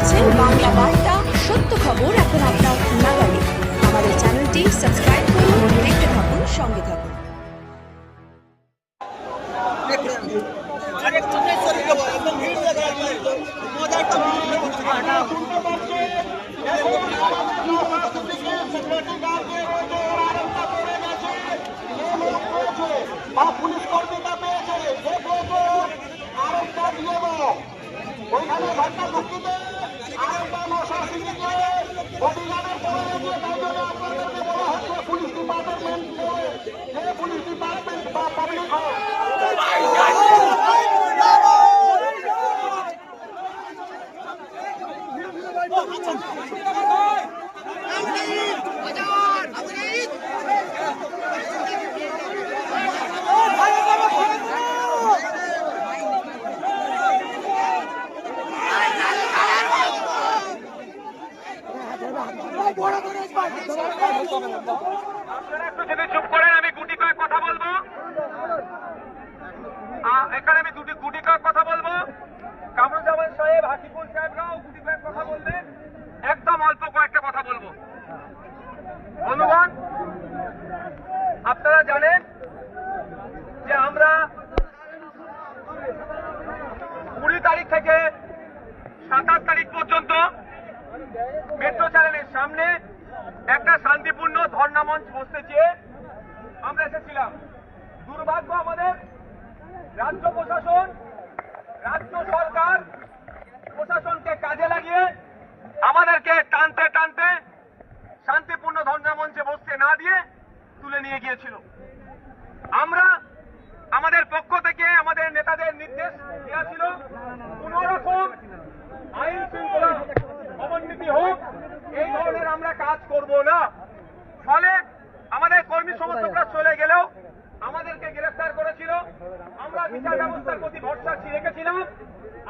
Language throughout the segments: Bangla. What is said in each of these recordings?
দেখছেন বাংলা বার্তা, সত্য খবর এখন আপনার নাগালে। আমাদের চ্যানেলটি সাবস্ক্রাইব করুন, দেখতে থাকুন, সঙ্গে থাকুন। পুলিশ কর্মীটা পেয়েছে ওইখানে ঘটনা সিঁড়িকে বডিগার্ডের পরে গিয়ে তাই জন্য আপনাদেরকে বলা হচ্ছে, পুলিশ ডিপার্টমেন্ট যে পুলিশ ডিপার্টমেন্ট বা পাবলিক হয় আপনারা একটু যদি চুপ করেন আমি গুটি কয়েক কথা বলব আ- এখানে আমি দুটি গুটি কয়েক কথা বলব কামরুজ্জামান সাহেব হাকিবুল সাহেবরাও গুটি কয়েক কথা বলবেন একদম অল্প কয়েকটা কথা বলব বন্ধুগণ আপনারা জানেন যে আমরা কুড়ি তারিখ থেকে সাতাশ তারিখ পর্যন্ত মেট্রো চ্যানেলের সামনে একটা শান্তিপূর্ণ ধর্ণা মঞ্চ বসতে চেয়ে আমরা এসেছিলাম। দুর্ভাগ্য আমাদের রাজ্য প্রশাসন, রাজ্য সরকার প্রশাসনকে কাজে লাগিয়ে আমাদেরকে টানতে টানতে শান্তিপূর্ণ ধর্ণা মঞ্চে বসতে না দিয়ে তুলে নিয়ে গিয়েছিল। আমরা আমাদের পক্ষ থেকে আমাদের নেতাদের নির্দেশ দেওয়া ছিল কোন রকম আইন শৃঙ্খলা অবনতি হোক, এই ধরনের আমরা কাজ করব না। ফলে আমাদের কর্মী সমর্থকরা চলে গেলেও আমাদেরকে গ্রেফতার করেছিল। আমরা বিচার ব্যবস্থার প্রতি ভরসা রেখেছিলাম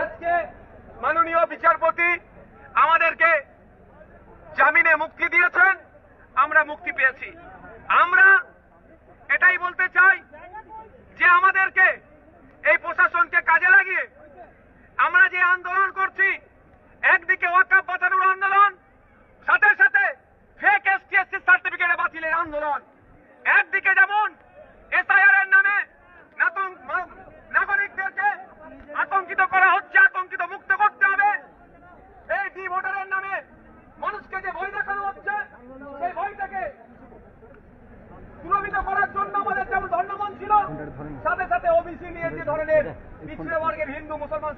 আজকে মাননীয় বিচারপতি আমাদেরকে জামিনে মুক্তি দিয়েছেন। আমরা মুক্তি পেয়েছি। আমরা এটাই বলতে চাই যে আমাদেরকে এই প্রশাসনকে কাজে লাগিয়ে আমরা যে আন্দোলন করছি, একদিকে ওয়াকাপ বাঁচানোর আন্দোলন, সাথে সাথে ফেক এসটিএসসি সার্টিফিকেট বাতিলের আন্দোলন। একদিকে যেমন এসআইআর এর নামে নাগরিকদেরকে আতঙ্কিত করা হচ্ছে আতঙ্কিত মুক্ত করতে হবে এই ডি ভোটারের নামে মানুষকে যে ভয় দেখানো হচ্ছে সেই ভয়টাকে সুরক্ষিত করার জন্য আমাদের যেমন ধর্মমন ছিল সাথে সাথে ওবিসি নিয়ে যে ধরনের পিছিয়ে বর্গের হিন্দু মুসলমান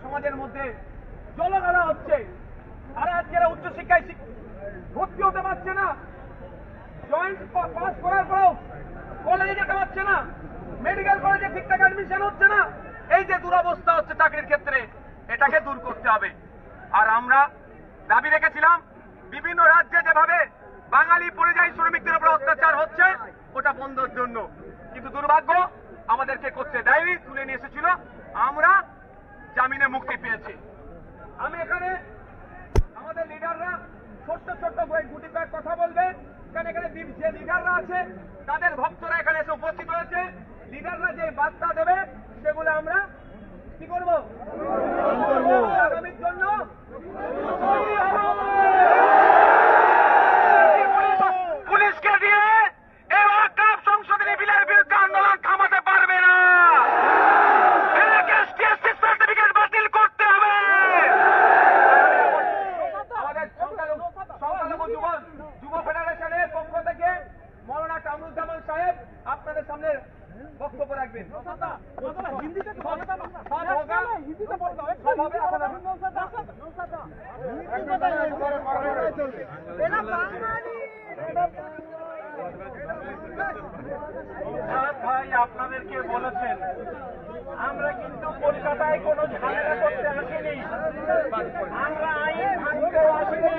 মধ্যে জলগালা হচ্ছে। আর আজকে এরা উচ্চশিক্ষায় ভর্তি হতে পারছে না। জয়েন্ট পাস করার পরেও কলেজে যেতে পারছে না। মেডিকেল কলেজে ঠিকঠাক অ্যাডমিশন হচ্ছে না। এই যে দুরবস্থা হচ্ছে চাকরির ক্ষেত্রে, এটাকে দূর করতে হবে। আর আমরা দাবি রেখেছিলাম, বিভিন্ন রাজ্যে যেভাবে বাঙালি পরিযায়ী শ্রমিকদের উপর অত্যাচার হচ্ছে, ওটা বন্ধের জন্য। কিন্তু দুর্ভাগ্য, আমাদেরকে করতে দেয়নি, তুলে নিয়ে এসেছিল। আমরা জামিনে মুক্তি পেয়েছি। আমি এখানে আমাদের লিডাররা ছোট্ট ছোট্ট বই গুটি কয়েক কথা বলবে। এখানে এখানে যে লিডাররা আছে, তাদের ভক্তরা এখানে এসে উপস্থিত হয়েছে। লিডাররা যে বার্তা দেবে সেগুলো আমরা কি করব আগামীর জন্য তৈরি হব। পুলিশকে দিয়ে এই ওয়াকাব সংশোধনী বিলের বিরুদ্ধে আন্দোলন থামাতে পারবে না সার্টিফিকেট বাতিল করতে হবে আমাদের সংখ্যালঘু সংখ্যালঘু যুব যুব ফেডারেশনের পক্ষ থেকে মৌলানা কামরুজ্জামান সাহেব আপনাদের বক্তব্য রাখবেন। ভাই আপনাদেরকে বলেছেন। আমরা কিন্তু কলকাতায় কোনো ঝামেলা করতে আসিনি। আমরা আইন ভাঙতে আসিনি।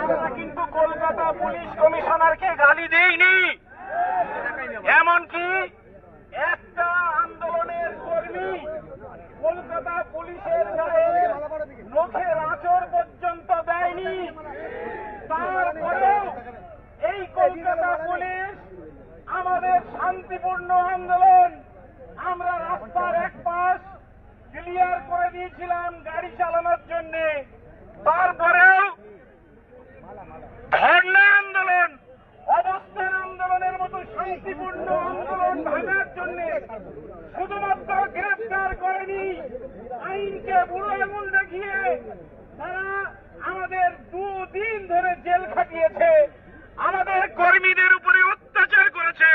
আমরা কিন্তু কলকাতা পুলিশ কমিশনারকে গালি দেইনি। এমনকি একটা আন্দোলনের কর্মী কলকাতা পুলিশের গায়ে নখের আঁচড় পর্যন্ত দেয়নি। তারপরেও এই কলকাতা পুলিশ আমাদের শান্তিপূর্ণ আন্দোলন, আমরা রাস্তার এক পাশ ক্লিয়ার করে দিয়েছিলাম গাড়ি চালানোর জন্য। তারপরেও ধর্ণা আন্দোলন অবস্থান আন্দোলনের মতো শান্তিপূর্ণ আন্দোলন ভাঙার জন্য শুধুমাত্র গ্রেফতার করেনি আইনকে বুড়ো আঙুল দেখিয়ে তারা আমাদের দুদিন ধরে জেল খাটিয়েছে। আমাদের কর্মীদের উপরে অত্যাচার করেছে।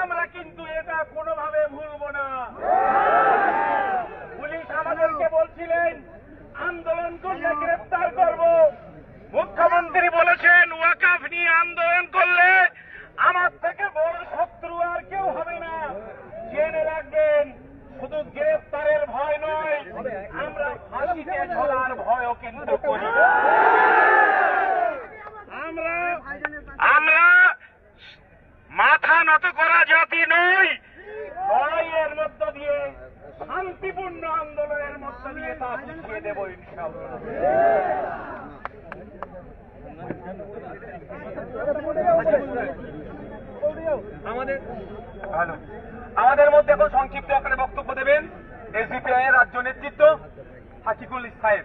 আমরা কিন্তু এটা কোনোভাবে ভুলব না। পুলিশ আমাদেরকে বলছিলেন, আন্দোলন করলে গ্রেফতার করব। মুখ্যমন্ত্রী বলেছেন, ওয়াকাফ নিয়ে আন্দোলন করলে আমার থেকে বড় শত্রু আর কেউ হবে না। জেনে রাখবেন, শুধু গ্রেফতারের ভয় নয়, আমরা ফাঁসিতে ঝোলার ভয়ও কিন্তু করি না। আমরা আমরা মাথা নত করা জাতি নই লড়াইয়ের মধ্য দিয়ে, শান্তিপূর্ণ আন্দোলনের মধ্য দিয়ে তা বুঝিয়ে দেব আমাদের আমাদের মধ্যে এখন সংক্ষিপ্ত আকারে বক্তব্য দেবেন এসডিপিআই এর রাজ্য নেতৃত্ব হাকিকুল সাহেব।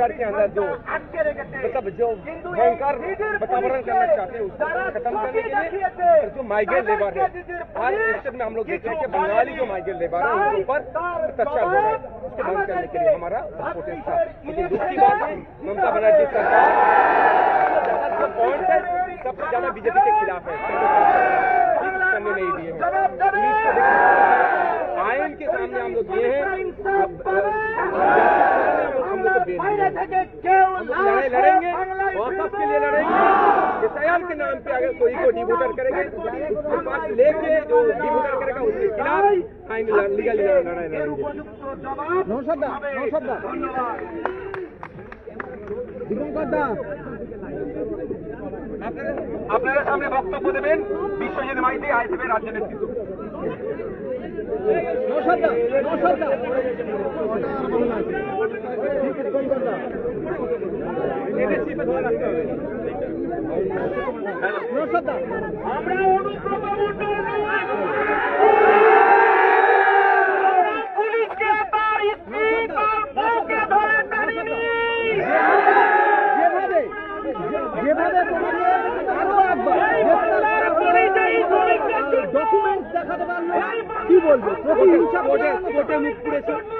के अंदर जो मतलब जो भयंकर वातावरण करना चाहते हैं उसको खत्म करने के लिए जो माइग्रेंट लेबर है आज स्टेट में हम लोग देख रहे हैं कि बंगाली जो माइग्रेंट लेबर है उनके ऊपर अत्याचार हो रहा है। उसको बंद करने के लिए हमारा सपोर्टेंस था लेकिन दूसरी बात है ममता बनर्जी सरकार पॉइंट है सबसे ज़्यादा बीजेपी के खिलाफ है। करने नहीं दिए आयन के सामने हम लोग ये हैं। अब, हम लोग को बेल दिए हैं। থেকে কেউ हम लोग लड़ाई लड़ेंगे वापस के लिए लड़ेंगे एसआईआर के नाम पे अगर कोई को डिवोटर करेंगे उसके पास लेके जो डिवोटर करेगा उसके खिलाफ आएंगे लीगल लड़ाई लड़ेंगे উপযুক্ত জবাব ধন্যবাদ আপনারা সামনে বক্তব্য দেবেন বিশ্বজিৎ মাইতি আইসিবি রাজ্য নেতৃত্ব আমরা অনুব্রত মণ্ডল নয়। পুলিশকে তার স্ত্রী তার বউকে ধরে টানিনি যেভাবে যেভাবে তোমাকে আরও একবার পরিযায়ী শ্রমিকদের জন্য ডকুমেন্টস দেখাতে পারল কি বলব প্রতিহিংসা করে কোর্টে মুখ পুড়েছে কোর্টে মুখ পুড়েছে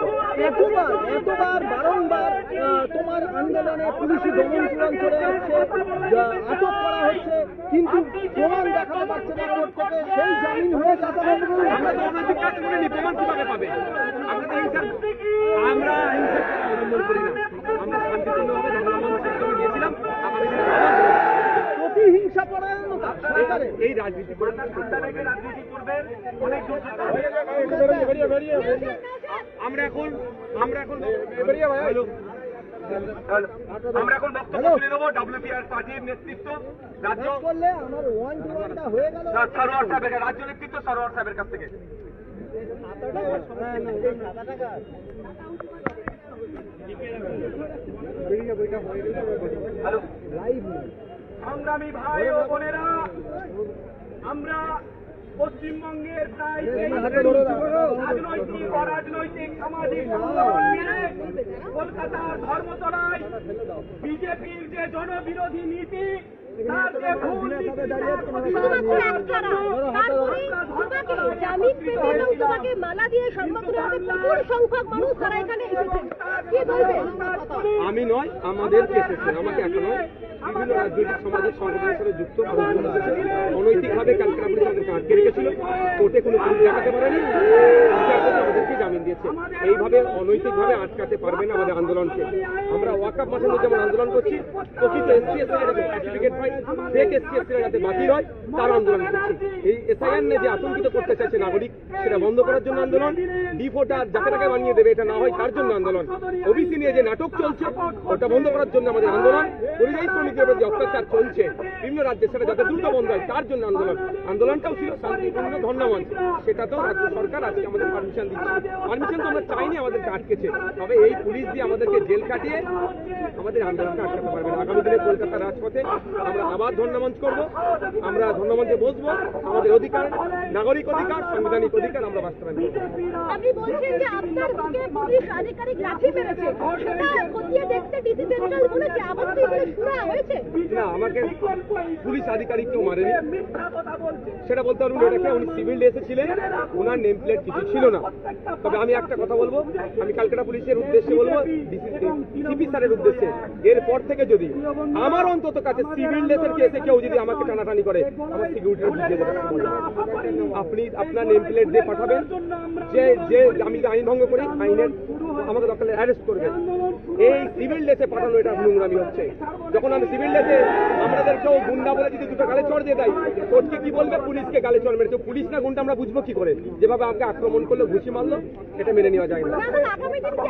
এতবার এতবার বারংবার তোমার আন্দোলনে পুলিশি দমন পীড়ন করে আসছে আটক করা হচ্ছে কিন্তু প্রমাণ দেখাতে পারছে না কোর্ট থেকে। সেই জামিন হয়ে যাতে আমরা তো অনৈতিক কাজ করিনি প্রমাণ কীভাবে পাবে? আমরা তো হিংসা আমরা হিংসা অবলম্বন করি না। আমরা শান্তিপূর্ণভাবে জন্য গিয়েছিলাম আবার প্রতিহিংসা পরায়ণতা সরকারে এই রাজনীতি করে রাজনীতি করবেন। অনেক আমরা এখন আমরা এখন আমরা এখন বক্তব্য তুলে দেবো ডাব্লিউপিআর পার্টির নেতৃত্ব রাজ্য হয়ে সরোয়ার সাহেবের রাজ্য নেতৃত্ব সরোয়ার সাহেবের কাছ থেকে। সংগ্রামী ভাই ও বোনেরা আমরা পশ্চিমবঙ্গের প্রায় রাজনৈতিক অরাজনৈতিক সামাজিক সংগঠন মিলে কলকাতার ধর্মতলায় বিজেপির যে জনবিরোধী নীতি এখানে আমি নয়, আমাদের আমাকে একা নয়। বিভিন্ন রাজনৈতিক সমাজের সংগঠনের সাথে যুক্ত মানুষজন এসেছে অনৈতিকভাবে ক্যালকাটা পুলিশ আমাদেরকে আটকে রেখেছিল। কোর্টে কোনো পুলিশ দেখাতে পারেনি। আমাদেরকে দিয়েছে এইভাবে অনৈতিকভাবে আটকাতে পারবে না আমাদের আন্দোলনকে। আমরা ওয়াকাপ মাসের মধ্যে যেমন আন্দোলন করছি, প্রকৃত এসসি এর যাতে সার্টিফিকেট পাই ফেক এসসি এসসি যাতে বাতিল হয়, তার আন্দোলন করছি। এই এসআইএন যে আতঙ্কিত করতে চাইছে নাগরিক, সেটা বন্ধ করার জন্য আন্দোলন। ডি ভোটার যাকে তাকে বানিয়ে দেবে, এটা না হয় তার জন্য আন্দোলন? ওবিসি নিয়ে যে নাটক চলছে, ওটা বন্ধ করার জন্য আমাদের আন্দোলন। পরিযায়ী শ্রমিকদের উপর যে অত্যাচার চলছে, বিভিন্ন রাজ্যে সেটা যাতে দ্রুত বন্ধ হয়, তার জন্য আন্দোলন। আন্দোলনটাও ছিল শান্তিপূর্ণ ধর্ণামঞ্চ সেটা তো রাজ্য সরকার আজকে আমাদের পারমিশন দিচ্ছে। পারমিশন তো আমরা চাইনি আমাদেরকে আটকেছে। তবে এই পুলিশ দিয়ে আমাদেরকে জেল কাটিয়ে আমাদের আন্দোলনটা আটকাতে পারবে না। আগামী দিনে কলকাতা রাজপথে আমরা আবার ধর্ণামঞ্চ করব। আমরা ধর্ণামঞ্চে বসবো। আমাদের অধিকার, নাগরিক অধিকার, সাংবিধানিক অধিকার আমরা বাস্তবায়ন করব। আপনি বলছেন যে আপনার বুকে পুলিশ আধিকারিক লাঠি মেরেছে। সেটা খতিয়ে দেখতে ডিসি সেন্ট্রাল বলেছে। বলে শোনা হয়েছে। না, আমাকে পুলিশ আধিকারিক কেউ মারেনি। সেটা বলতে পারব এটাকে উনি সিভিল ড্রেসে ছিলেন ওনার নেম প্লেট কিছু ছিল না। তবে আমি একটা কথা বলব, আমি ক্যালকাটা পুলিশের উদ্দেশ্যে বলব সিপি স্যারের উদ্দেশ্যে, এরপর থেকে যদি আমার অন্তত কাছে সিভিল ড্রেসের কেসে কেউ যদি আমাকে টানাটানি করে, আমার সিকিউরিটি আপনি আপনার নেম প্লেট দিয়ে পাঠাবেন। যে যে আমি আইন ভঙ্গ করি, আইনের আমাকে দরকার অ্যারেস্ট করবে এই সিভিল ড্রেসে পাঠানো এটা নোংরামি হচ্ছে। যখন আমি সিভিল ড্রেসে আমাদের কেউ গুন্ডা বলে যদি দুটো গালে চড় দিয়ে দেয়, কোর্টকে কি বলবে? পুলিশকে গালে চড় মেরেছে। পুলিশ না গুন্ডা, আমরা বুঝব কি করে? যেভাবে আমাকে আক্রমণ করল, ঘুষি মারলো, এটা মেনে নেওয়া যায় না। এখন আগামী দিন কি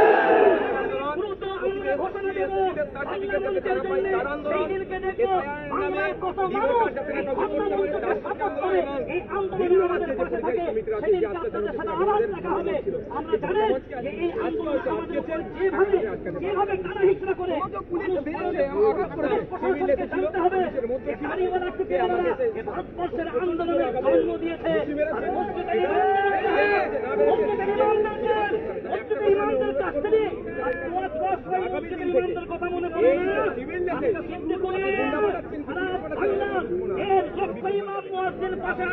এইভাবেই চালিয়ে বেআইনি ভাবে আটকে রাখা হলো আরও ওয়াকাব বাঁচানোর আন্দোলন আইন বিচার ব্যবস্থা জিন্দাবাদ বিচারের মাধ্যমে জামিন পেয়েছি। চলো বাংলার গণতন্ত্রের গলা টিপে হত্যা করে দিয়েছে দিদি অলরেডি হয়ে গেছে লাউড হেলারটা যদি হয়ে যায় লাউড হেলারটা যদি হয়ে যায় হয়ে গেলে হয়ে গেলে হয়ে গেছে তোমার বেরিয়ে বেরিয়ে বেরিয়ে যাবে বেরিয়ে যাবে আরে বেরিয়ে যাবে হাতা হাতা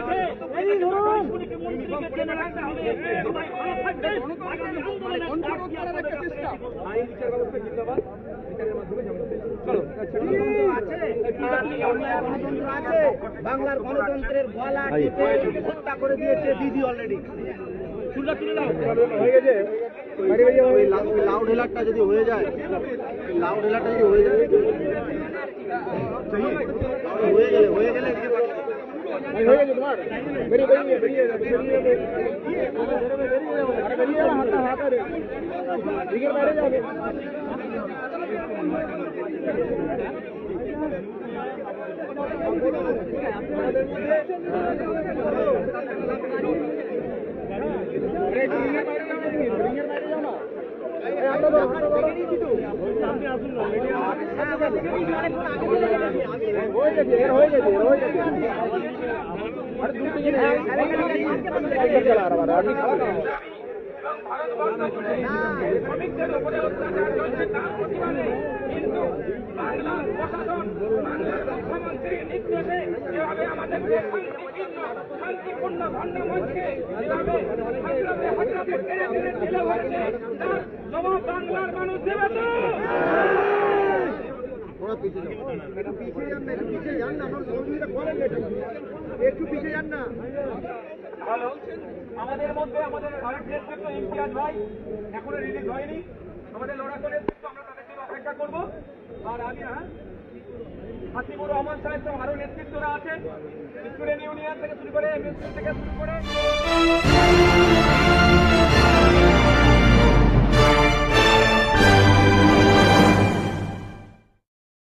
রে দিকের বাইরে যাবে হয়ে গেছে। এর হয়ে গেছে এর হয়ে গেছে আরে দূর থেকে চলা আর আবার আমি খাওয়া দাওয়া শ্রমিকদের উপরে অত্যাচার চলছে তার প্রতিবাদে কিন্তু বাংলার প্রশাসন বাংলার মুখ্যমন্ত্রী নির্দেশে যেভাবে আমাদেরকে শান্তিপূর্ণ শান্তিপূর্ণ ভণ্ডামঞ্চকে যেভাবে হাজরাতে হাজরাতে কেড়ে কেড়ে জেলে ভরছে তার জবাব বাংলার মানুষ দেবে তো थोड़ा पीछे जाओ पीछे जान ना पीछे जान ना আমার সহযোগিতা করেন না একটু পিছিয়ে যান না হ্যালো আমাদের মধ্যে আমাদের আরেক নেতৃত্ব ইমতিয়াজ ভাই এখনো রিলিজ হয়নি আমাদের লড়াকু নেতৃত্ব আমরা তাদের জন্য অপেক্ষা করব আর আমি হ্যাঁ হাসিবুর রহমান সাহেব সব আরো নেতৃত্বরা আছে স্টুডেন্ট ইউনিয়ন থেকে শুরু করে এমএসসি থেকে শুরু করে